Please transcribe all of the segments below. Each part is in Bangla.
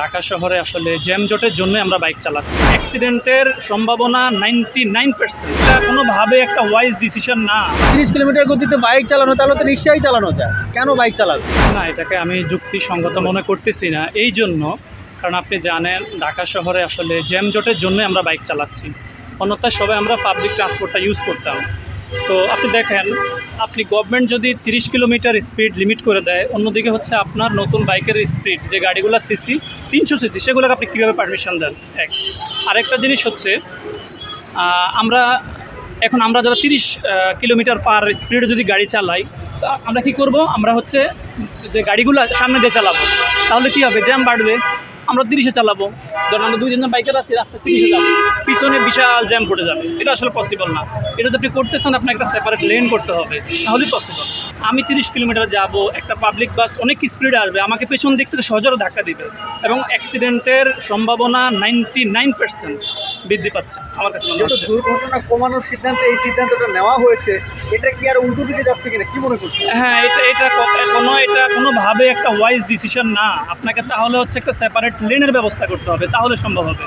ঢাকা শহরে আসলে জ্যামজটের জন্য আমরা বাইক চালাচ্ছি। অ্যাক্সিডেন্টের সম্ভাবনা নাইনটি নাইন পার্সেন্ট। এটা কোনোভাবে একটা ওয়াইজ ডিসিশন না। তিরিশ কিলোমিটার গতিতে বাইক চালানো তাহলে তো রিক্সাই চালানো যায়। কেন বাইক চালাবে? না এটাকে আমি যুক্তিসঙ্গত মনে করতেছি না। এই জন্য কারণ আপনি জানেন ঢাকা শহরে আসলে জ্যাম জ্যামজটের জন্য আমরা বাইক চালাচ্ছি। অন্যথায় সবাই আমরা পাবলিক ট্রান্সপোর্টটা ইউজ করতাম। তো আপনি দেখেন আপনি গভর্নমেন্ট যদি তিরিশ কিলোমিটার স্পিড লিমিট করে দেয় অন্যদিকে হচ্ছে আপনার নতুন বাইকের স্পিড যে গাড়িগুলো সিসি তিনশো সিসি, সেগুলোকে আপনি কীভাবে পারমিশন দেন? এক। আরেকটা জিনিস হচ্ছে আমরা এখন আমরা যারা তিরিশ কিলোমিটার পার স্পিডে যদি গাড়ি চালাই আমরা কি করব? আমরা হচ্ছে যে গাড়িগুলো সামনে দিয়ে চালাবো। তাহলে কী হবে? জ্যাম বাড়বে। আমরা তিরিশে চালাবো। ধরুন আমরা দুই তিনজন বাইকার আছি রাস্তা তিরিশে যাব। পিছনে বিশাল জ্যাম পড়ে যাবে। এটা আসলে পসিবল না। এটা যদি আপনি চান আপনার একটা সেপারেট লেন করতে হবে। তাহলেই পসিবল আমি তিরিশ কিলোমিটার যাব, একটা পাবলিক বাস অনেক স্পিডে আসবে। আমাকে পেছন দিক থেকে সহজে ধাক্কা দিবে। এবং অ্যাক্সিডেন্টের সম্ভাবনা নাইনটি নাইন পার্সেন্ট বৃদ্ধি পাচ্ছে আমার কাছে মনে হচ্ছে। দুর্ঘটনা কমানোর সিদ্ধান্তে এই সিদ্ধান্তটা নেওয়া হয়েছে এটা কি আর উল্টো দিকে যাচ্ছে কিনা কি মনে করছেন? হ্যাঁ এটা এটা কোনো এটা কোনোভাবে একটা ওয়াইজ ডিসিশন না। আপনাকে তাহলে হচ্ছে একটা সেপারেট লেনের ব্যবস্থা করতে হবে তাহলে সম্ভব হবে।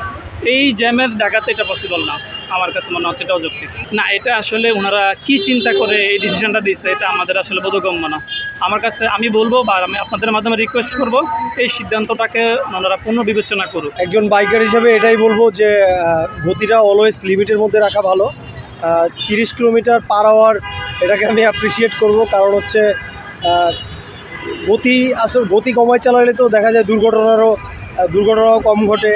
এই জ্যামের ডাকাতে এটা পসিবল না। আমার কাছে মনে হচ্ছে এটাও যৌক্তিক। না, এটা আসলে ওনারা কি চিন্তা করে এই ডিসিশনটা দিচ্ছে এটা আমাদের আসলে বোধগম্য না। আমার কাছে আমি বলব বা আমি আপনাদের মাধ্যমে রিকোয়েস্ট করব, এই সিদ্ধান্তটাকে ওনারা পুনর্বিবেচনা করুক। একজন বাইকার হিসেবে এটাই বলব যে গতিটা অলওয়েজ লিমিটের মধ্যে রাখা ভালো। তিরিশ কিলোমিটার পার আওয়ার এটাকে আমি অ্যাপ্রিসিয়েট করব, কারণ হচ্ছে গতি আসলে, গতি কমায় চালালে তো দেখা যায় দুর্ঘটনারও দুর্ঘটনাও কম ঘটে।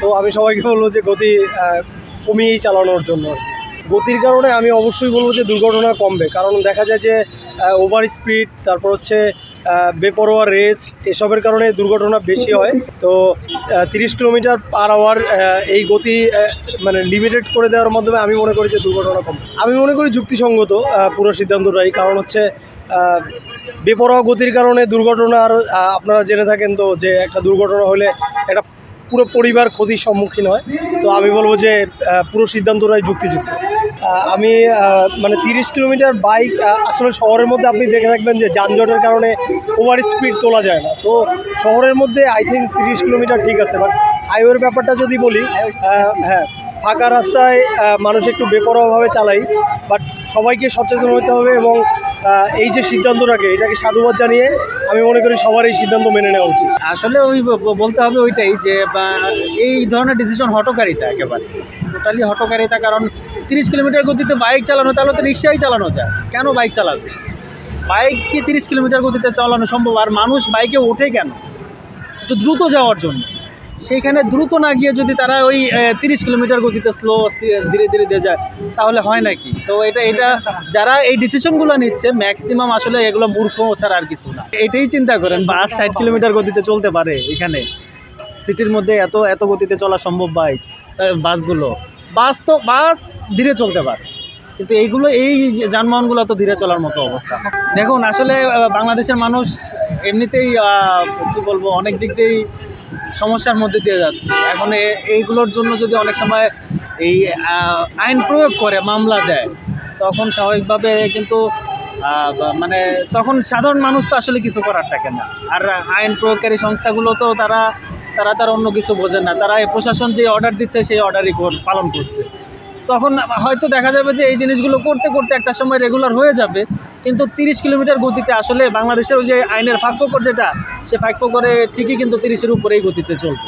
তো আমি সবাইকে বলব যে গতি কমিয়েই চালানোর জন্য। গতির কারণে আমি অবশ্যই বলব যে দুর্ঘটনা কমবে। কারণ দেখা যায় যে ওভার স্পিড তারপর হচ্ছে বেপরোয়া রেস এসবের কারণে দুর্ঘটনা বেশি হয়। তো তিরিশ কিলোমিটার পার আওয়ার এই গতি মানে লিমিটেড করে দেওয়ার মাধ্যমে আমি মনে করি যে দুর্ঘটনা কম আমি মনে করি যুক্তিসঙ্গত পুরো সিদ্ধান্তটাই কারণ হচ্ছে বেপরোয়া গতির কারণে দুর্ঘটনার আপনারা জেনে থাকেন তো যে একটা দুর্ঘটনা হলে একটা পুরো পরিবার ক্ষতির সম্মুখীন হয়। তো আমি বলব যে পুরো সিদ্ধান্তটাই যুক্তিযুক্ত। আমি মানে তিরিশ কিলোমিটার বাইক আসলে শহরের মধ্যে আপনি দেখে থাকবেন যে যানজটের কারণে ওভার স্পিড তোলা যায় না। তো শহরের মধ্যে আই থিঙ্ক তিরিশ কিলোমিটার ঠিক আছে বাট হাইওয়ের ব্যাপারটা যদি বলি হ্যাঁ ফাঁকা রাস্তায় মানুষ একটু বেপরোয়াভাবে চালাই বাট সবাইকে সচেতন হতে হবে এবং এই যে সিদ্ধান্তটাকে, এটাকে সাধুবাদ জানিয়ে আমি মনে করি সবার এই সিদ্ধান্ত মেনে নেওয়া উচিত। আসলে ওই বলতে হবে ওইটাই যে এই ধরনের ডিসিশন হটকারিতা একেবারে। টোটালি হটকারিতা, কারণ তিরিশ কিলোমিটার গতিতে বাইক চালানো, তাহলে তো রিক্সাই চালানো যায়। কেন বাইক চালাবে? বাইক কি তিরিশ কিলোমিটার গতিতে চালানো সম্ভব? আর মানুষ বাইকে ওঠে কেন? তো দ্রুত যাওয়ার জন্য। সেইখানে দ্রুত না গিয়ে যদি তারা ওই তিরিশ কিলোমিটার গতিতে স্লো ধীরে ধীরে দিয়ে যায়, তাহলে হয় নাকি? তো এটা এটা যারা এই ডিসিশনগুলো নিচ্ছে ম্যাক্সিমাম আসলে এগুলো মূর্খ ছাড়া আর কিছু না। এটাই চিন্তা করেন বাস ষাট কিলোমিটার গতিতে চলতে পারে এখানে। সিটির মধ্যে এত এত গতিতে চলা সম্ভব বাইক বাসগুলো। বাস তো, বাস ধীরে চলতে পারে। কিন্তু এইগুলো, এই যানবাহনগুলো তো ধীরে চলার মতো অবস্থা। দেখুন, আসলে বাংলাদেশের মানুষ এমনিতেই কী বলব, অনেক দিক দিয়েই সমস্যার মধ্যে দিয়ে যাচ্ছে। এখন এইগুলোর জন্য যদি অনেক সময় এই আইন প্রয়োগ করে, মামলা দেয়, তখন স্বাভাবিকভাবে কিন্তু মানে তখন সাধারণ মানুষ তো আসলে কিছু করার থাকে না। আর আইন প্রয়োগকারী সংস্থাগুলো তো তারা তারা তার অন্য কিছু বোঝে না। তারা প্রশাসন যে অর্ডার দিচ্ছে, সেই অর্ডারই পালন করছে। তখন হয়তো দেখা যাবে যে এই জিনিসগুলো করতে করতে একটা সময় রেগুলার হয়ে যাবে, কিন্তু তিরিশ কিলোমিটার গতিতে আসলে বাংলাদেশের ওই যে আইনের ফাঁক ফোকর যেটা, সে ফাঁক ফোকরে ঠিকই কিন্তু তিরিশের উপরেই গতিতে চলবে।